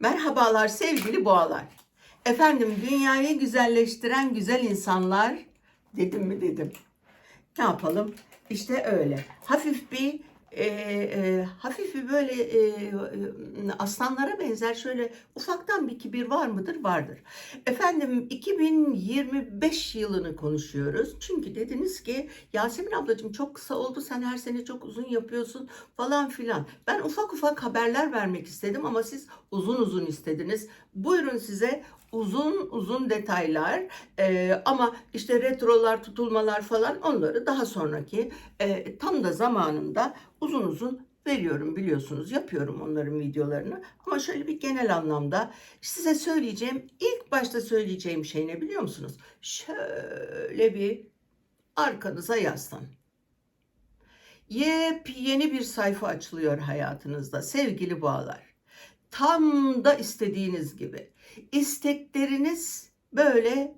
Merhabalar sevgili boğalar. Efendim dünyayı güzelleştiren güzel insanlar dedim mi dedim. Ne yapalım? İşte öyle. Hafif bir e, e, hafif bir böyle e, e, aslanlara benzer şöyle ufaktan bir kibir var mıdır? Vardır. Efendim 2025 yılını konuşuyoruz. Çünkü dediniz ki Yasemin ablacığım çok kısa oldu sen her sene çok uzun yapıyorsun falan filan. Ben ufak ufak haberler vermek istedim ama siz uzun uzun istediniz. Buyurun size uzun uzun detaylar Ee, ama işte retrolar tutulmalar falan onları daha sonraki e, tam da zamanında uzun uzun veriyorum biliyorsunuz yapıyorum onların videolarını ama şöyle bir genel anlamda size söyleyeceğim ilk başta söyleyeceğim şey ne biliyor musunuz? Şöyle bir arkanıza yaslanın. Yepyeni bir sayfa açılıyor hayatınızda sevgili boğalar. Tam da istediğiniz gibi. İstekleriniz böyle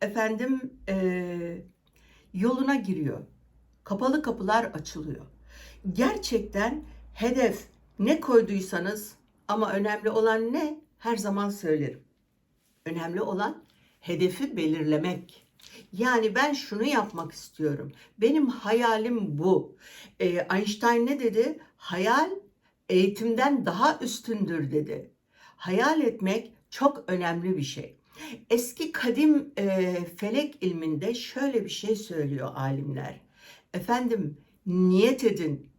efendim eee, yoluna giriyor. Kapalı kapılar açılıyor. Gerçekten hedef ne koyduysanız ama önemli olan ne? Her zaman söylerim. Önemli olan hedefi belirlemek. Yani ben şunu yapmak istiyorum. Benim hayalim bu. Ee, Einstein ne dedi? Hayal eğitimden daha üstündür dedi. Hayal etmek çok önemli bir şey. Eski kadim e, felek ilminde şöyle bir şey söylüyor alimler. Efendim niyet edin.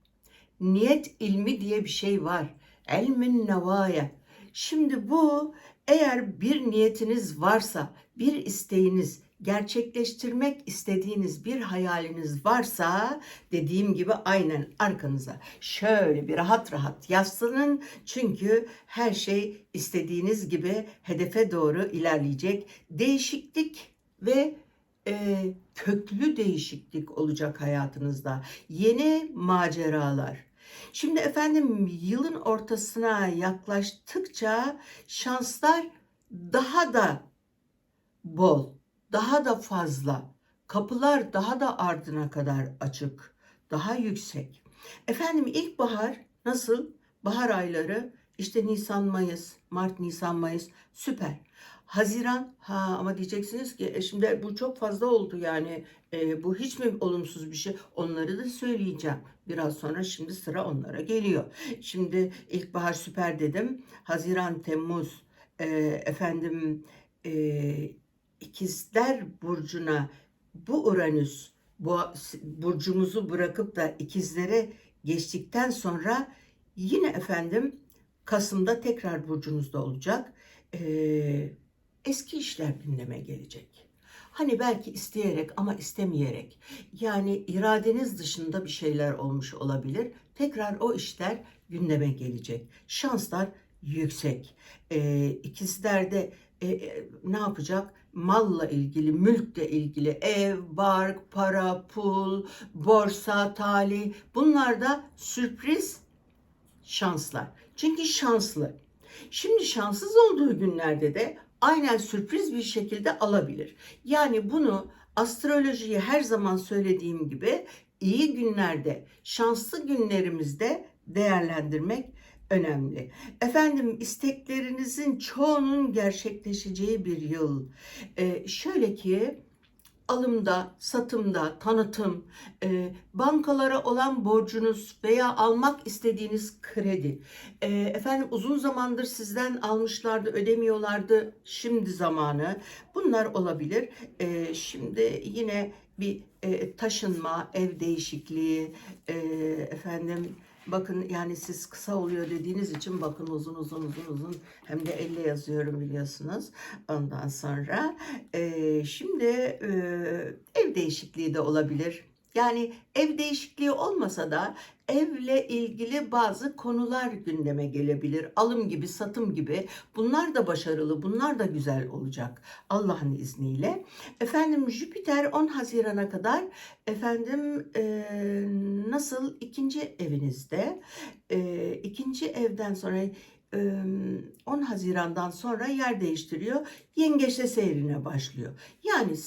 Niyet ilmi diye bir şey var. Elmin nevaya. Şimdi bu eğer bir niyetiniz varsa, bir isteğiniz, gerçekleştirmek istediğiniz bir hayaliniz varsa dediğim gibi aynen arkanıza şöyle bir rahat rahat yaslanın. Çünkü her şey istediğiniz gibi hedefe doğru ilerleyecek. Değişiklik ve e, köklü değişiklik olacak hayatınızda. Yeni maceralar. Şimdi efendim yılın ortasına yaklaştıkça şanslar daha da bol, daha da fazla. Kapılar daha da ardına kadar açık, daha yüksek. Efendim ilkbahar nasıl? Bahar ayları işte Nisan, Mayıs, Mart, Nisan, Mayıs süper. Haziran ha ama diyeceksiniz ki e, şimdi bu çok fazla oldu yani e, bu hiç mi olumsuz bir şey? Onları da söyleyeceğim. Biraz sonra şimdi sıra onlara geliyor. Şimdi ilkbahar süper dedim. Haziran, Temmuz e, efendim e, ikizler burcuna bu Uranüs bu burcumuzu bırakıp da ikizlere geçtikten sonra yine efendim Kasım'da tekrar burcunuzda olacak. Ee, eski işler gündeme gelecek. Hani belki isteyerek ama istemeyerek yani iradeniz dışında bir şeyler olmuş olabilir. Tekrar o işler gündeme gelecek. Şanslar yüksek. Ee, ikizlerde e, e, ne yapacak? Malla ilgili, mülkle ilgili ev, bark, para, pul, borsa, tali bunlar da sürpriz şanslar. Çünkü şanslı. Şimdi şanssız olduğu günlerde de aynen sürpriz bir şekilde alabilir. Yani bunu astrolojiyi her zaman söylediğim gibi iyi günlerde, şanslı günlerimizde değerlendirmek önemli. Efendim isteklerinizin çoğunun gerçekleşeceği bir yıl. Ee, şöyle ki alımda, satımda, tanıtım, e, bankalara olan borcunuz veya almak istediğiniz kredi. E, efendim uzun zamandır sizden almışlardı, ödemiyorlardı. Şimdi zamanı. Bunlar olabilir. E, şimdi yine bir e, taşınma, ev değişikliği, e, efendim Bakın yani siz kısa oluyor dediğiniz için bakın uzun uzun uzun uzun hem de elle yazıyorum biliyorsunuz. Ondan sonra e, şimdi e, ev değişikliği de olabilir. Yani ev değişikliği olmasa da evle ilgili bazı konular gündeme gelebilir. Alım gibi, satım gibi. Bunlar da başarılı, bunlar da güzel olacak Allah'ın izniyle. Efendim Jüpiter 10 Haziran'a kadar efendim e, nasıl ikinci evinizde, e, ikinci evden sonra 10 Haziran'dan sonra yer değiştiriyor. Yengeçte seyrine başlıyor. Yani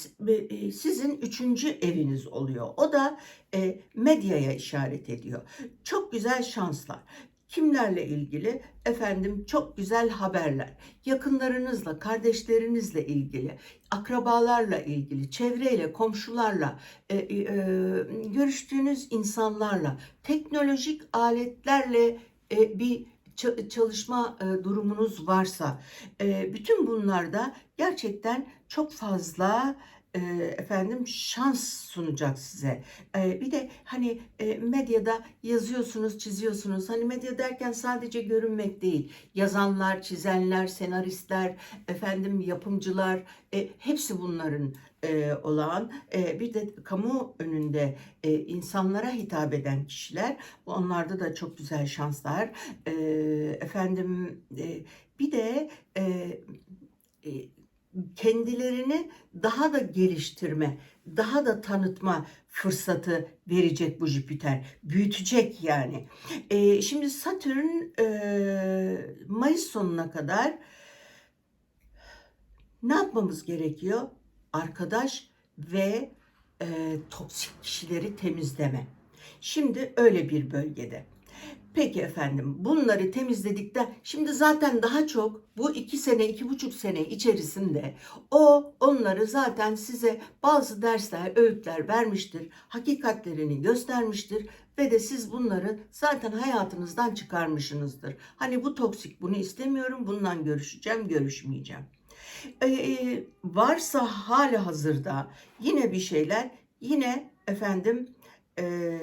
sizin üçüncü eviniz oluyor. O da medyaya işaret ediyor. Çok güzel şanslar. Kimlerle ilgili? Efendim çok güzel haberler. Yakınlarınızla, kardeşlerinizle ilgili, akrabalarla ilgili, çevreyle, komşularla, e, e, e, görüştüğünüz insanlarla, teknolojik aletlerle e, bir çalışma e, durumunuz varsa, e, bütün bunlarda gerçekten çok fazla e, efendim şans sunacak size. Bir de hani medyada yazıyorsunuz, çiziyorsunuz. Hani medya derken sadece görünmek değil. Yazanlar, çizenler, senaristler, efendim yapımcılar, hepsi bunların e, olağan. E, bir de kamu önünde e, insanlara hitap eden kişiler. Onlarda da çok güzel şanslar. E, efendim e, bir de e, e, kendilerini daha da geliştirme, daha da tanıtma fırsatı verecek bu Jüpiter. Büyütecek yani. E, şimdi Satürn e, Mayıs sonuna kadar ne yapmamız gerekiyor? Arkadaş ve e, toksik kişileri temizleme. Şimdi öyle bir bölgede. Peki efendim bunları temizledikten şimdi zaten daha çok bu iki sene iki buçuk sene içerisinde o onları zaten size bazı dersler öğütler vermiştir hakikatlerini göstermiştir ve de siz bunları zaten hayatınızdan çıkarmışsınızdır. Hani bu toksik bunu istemiyorum bundan görüşeceğim görüşmeyeceğim. Ee, varsa hali hazırda yine bir şeyler yine efendim ee,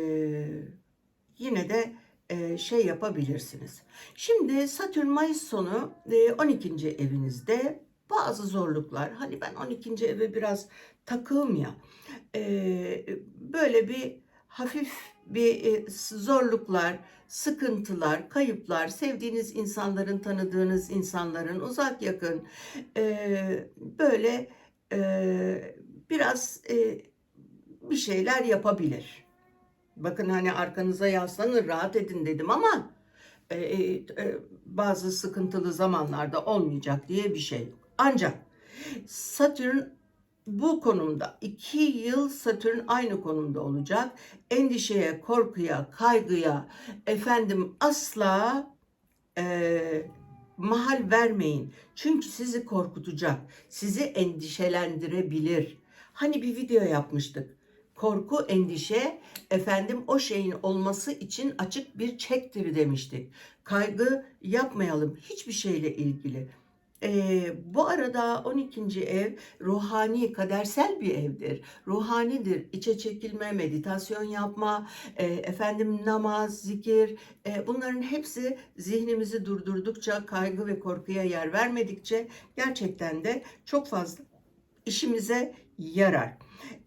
yine de e, şey yapabilirsiniz. Şimdi Satürn Mayıs sonu e, 12. evinizde bazı zorluklar. Hani ben 12. eve biraz takığım ya. E, böyle bir hafif bir e, zorluklar, sıkıntılar, kayıplar, sevdiğiniz insanların, tanıdığınız insanların, uzak yakın e, böyle e, biraz bir şeyler yapabilir. Bakın hani arkanıza yaslanın rahat edin dedim ama bazı sıkıntılı zamanlarda olmayacak diye bir şey yok. Ancak Satürn bu konumda iki yıl Satürn aynı konumda olacak. Endişeye, korkuya, kaygıya efendim asla e, mahal vermeyin. Çünkü sizi korkutacak, sizi endişelendirebilir. Hani bir video yapmıştık korku, endişe efendim o şeyin olması için açık bir çektir demiştik. Kaygı yapmayalım hiçbir şeyle ilgili. Ee, bu arada 12. ev ruhani, kadersel bir evdir. Ruhanidir. İçe çekilme, meditasyon yapma, e, efendim namaz, zikir, e, bunların hepsi zihnimizi durdurdukça, kaygı ve korkuya yer vermedikçe gerçekten de çok fazla işimize yarar.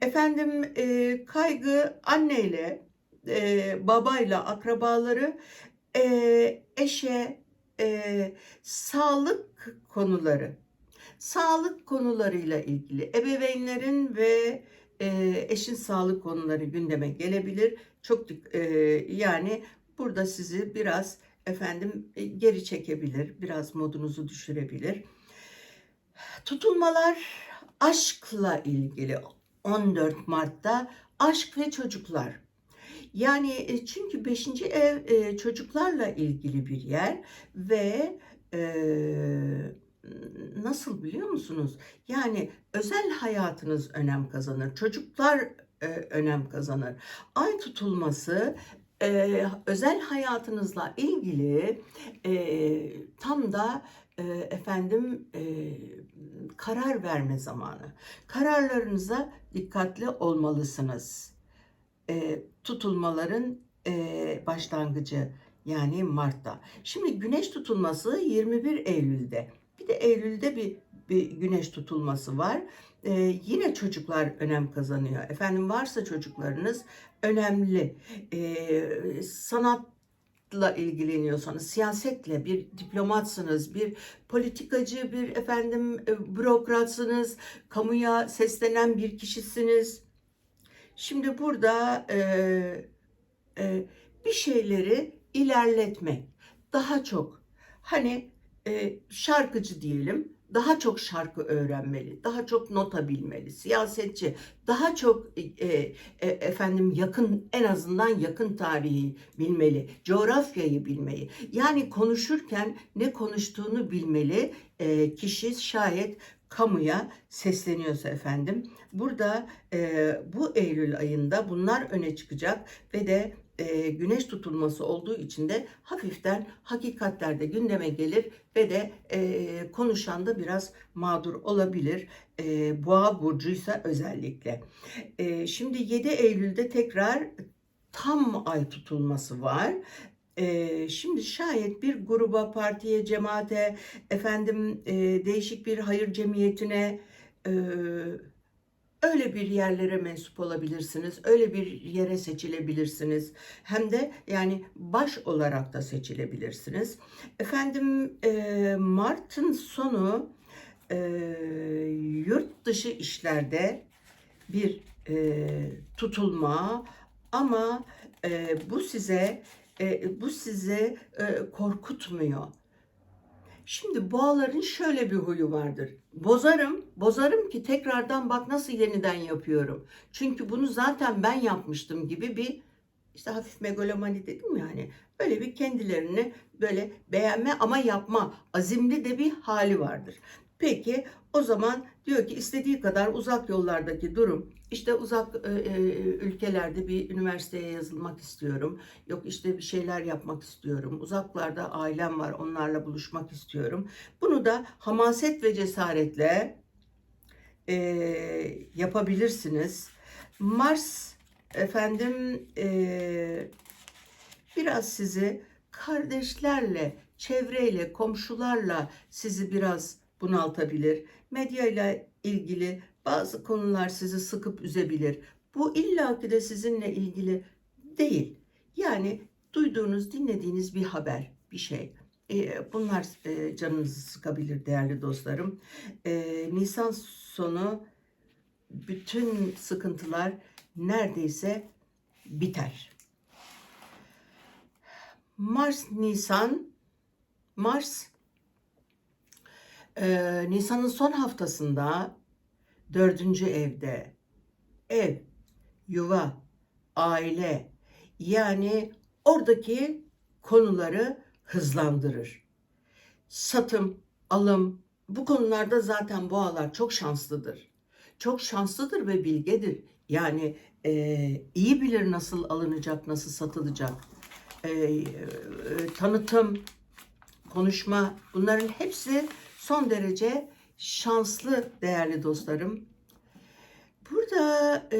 Efendim e, kaygı anneyle, e, babayla, akrabaları, e, eşe, e, sağlık konuları, sağlık konularıyla ilgili ebeveynlerin ve e, eşin sağlık konuları gündeme gelebilir. Çok e, yani burada sizi biraz efendim e, geri çekebilir, biraz modunuzu düşürebilir. Tutulmalar aşkla ilgili 14 Mart'ta aşk ve çocuklar. Yani e, çünkü 5. ev e, çocuklarla ilgili bir yer ve e, nasıl biliyor musunuz? Yani özel hayatınız önem kazanır. Çocuklar önem kazanır. Ay tutulması özel hayatınızla ilgili tam da efendim karar verme zamanı. Kararlarınıza dikkatli olmalısınız. E, tutulmaların e, başlangıcı yani Mart'ta. Şimdi güneş tutulması 21 Eylül'de. Bir de Eylül'de bir, bir güneş tutulması var. E, yine çocuklar önem kazanıyor. Efendim varsa çocuklarınız önemli. E, sanat ilgileniyorsanız, siyasetle bir diplomatsınız, bir politikacı, bir efendim e, bürokratsınız, kamuya seslenen bir kişisiniz. Şimdi burada e, e, bir şeyleri ilerletmek, daha çok hani e, şarkıcı diyelim daha çok şarkı öğrenmeli, daha çok nota bilmeli. Siyasetçi daha çok e, e, efendim yakın en azından yakın tarihi bilmeli, coğrafyayı bilmeyi. Yani konuşurken ne konuştuğunu bilmeli. E, kişi şayet kamuya sesleniyorsa efendim. Burada e, bu Eylül ayında bunlar öne çıkacak ve de e, güneş tutulması olduğu için de hafiften hakikatler de gündeme gelir ve de e, konuşan da biraz mağdur olabilir. E, Boğa burcuysa özellikle. E, şimdi 7 Eylül'de tekrar tam ay tutulması var. Ee, şimdi şayet bir gruba, partiye, cemaate, efendim e, değişik bir hayır cemiyetine, e, öyle bir yerlere mensup olabilirsiniz, öyle bir yere seçilebilirsiniz. Hem de yani baş olarak da seçilebilirsiniz. Efendim e, Mart'ın sonu e, yurt dışı işlerde bir e, tutulma ama e, bu size e, bu sizi e, korkutmuyor. Şimdi boğaların şöyle bir huyu vardır. Bozarım, bozarım ki tekrardan bak nasıl yeniden yapıyorum. Çünkü bunu zaten ben yapmıştım gibi bir işte hafif megalomani dedim yani. Böyle bir kendilerini böyle beğenme ama yapma azimli de bir hali vardır. Peki o zaman diyor ki istediği kadar uzak yollardaki durum işte uzak e, e, ülkelerde bir üniversiteye yazılmak istiyorum. Yok işte bir şeyler yapmak istiyorum. Uzaklarda ailem var onlarla buluşmak istiyorum. Bunu da hamaset ve cesaretle e, yapabilirsiniz. Mars efendim e, biraz sizi kardeşlerle, çevreyle, komşularla sizi biraz bunaltabilir. Medya ile ilgili bazı konular sizi sıkıp üzebilir. Bu illaki de sizinle ilgili değil. Yani duyduğunuz, dinlediğiniz bir haber, bir şey. E, bunlar e, canınızı sıkabilir değerli dostlarım. E, Nisan sonu bütün sıkıntılar neredeyse biter. Mars, Nisan, Mars ee, Nisan'ın son haftasında dördüncü evde ev, yuva, aile yani oradaki konuları hızlandırır. Satım, alım bu konularda zaten boğalar çok şanslıdır. Çok şanslıdır ve bilgedir. Yani e, iyi bilir nasıl alınacak, nasıl satılacak. E, e, tanıtım, konuşma bunların hepsi son derece şanslı değerli dostlarım. Burada e,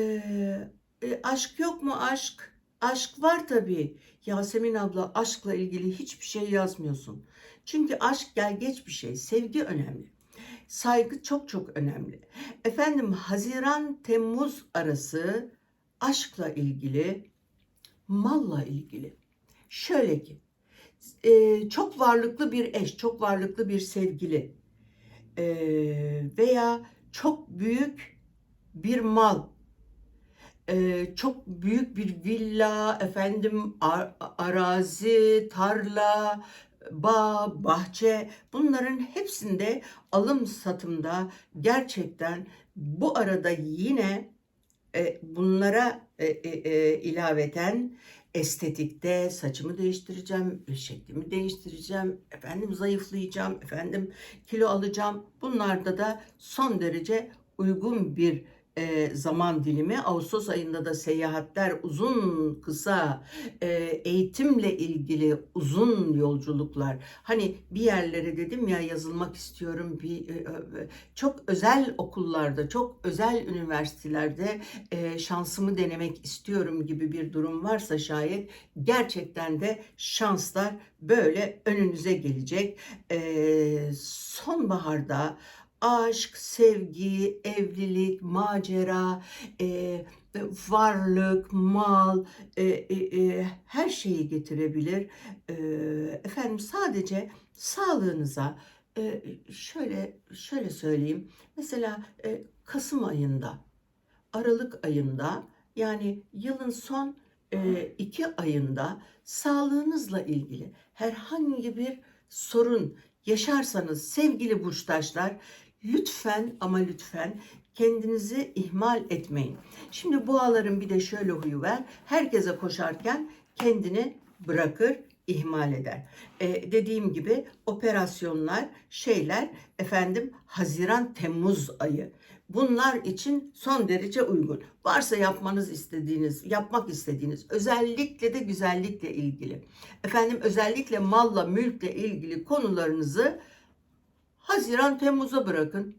e, aşk yok mu aşk? Aşk var tabii. Yasemin abla aşkla ilgili hiçbir şey yazmıyorsun. Çünkü aşk gel geç bir şey. Sevgi önemli. Saygı çok çok önemli. Efendim Haziran Temmuz arası aşkla ilgili, malla ilgili. Şöyle ki e, çok varlıklı bir eş, çok varlıklı bir sevgili veya çok büyük bir mal, e, çok büyük bir villa, efendim ar, arazi, tarla, bağ, bahçe. Bunların hepsinde alım satımda gerçekten bu arada yine e, bunlara e, e, ilaveten estetikte saçımı değiştireceğim, şeklimi değiştireceğim, efendim zayıflayacağım, efendim kilo alacağım. Bunlarda da son derece uygun bir e, zaman dilimi. Ağustos ayında da seyahatler uzun kısa e, eğitimle ilgili uzun yolculuklar. Hani bir yerlere dedim ya yazılmak istiyorum. Bir e, çok özel okullarda, çok özel üniversitelerde e, şansımı denemek istiyorum gibi bir durum varsa şayet gerçekten de şanslar böyle önünüze gelecek. E, sonbaharda aşk, sevgi, evlilik, macera, e, varlık, mal, e, e, e, her şeyi getirebilir. E, efendim sadece sağlığınıza e, şöyle şöyle söyleyeyim. Mesela e, Kasım ayında, Aralık ayında yani yılın son e, iki ayında sağlığınızla ilgili herhangi bir sorun yaşarsanız sevgili burçtaşlar lütfen ama lütfen kendinizi ihmal etmeyin. Şimdi boğaların bir de şöyle huyu var. Herkese koşarken kendini bırakır, ihmal eder. Ee, dediğim gibi operasyonlar, şeyler efendim Haziran Temmuz ayı. Bunlar için son derece uygun. Varsa yapmanız istediğiniz, yapmak istediğiniz, özellikle de güzellikle ilgili. Efendim özellikle malla, mülkle ilgili konularınızı Haziran Temmuz'a bırakın.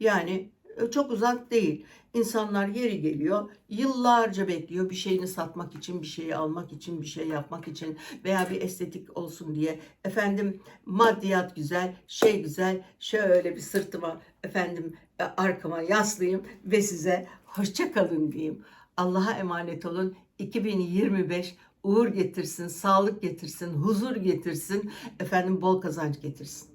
Yani e, çok uzak değil. İnsanlar yeri geliyor, yıllarca bekliyor bir şeyini satmak için, bir şeyi almak için, bir şey yapmak için veya bir estetik olsun diye. Efendim maddiyat güzel, şey güzel, şöyle bir sırtıma efendim e, arkama yaslayayım ve size hoşça kalın diyeyim. Allah'a emanet olun. 2025 uğur getirsin, sağlık getirsin, huzur getirsin, efendim bol kazanç getirsin.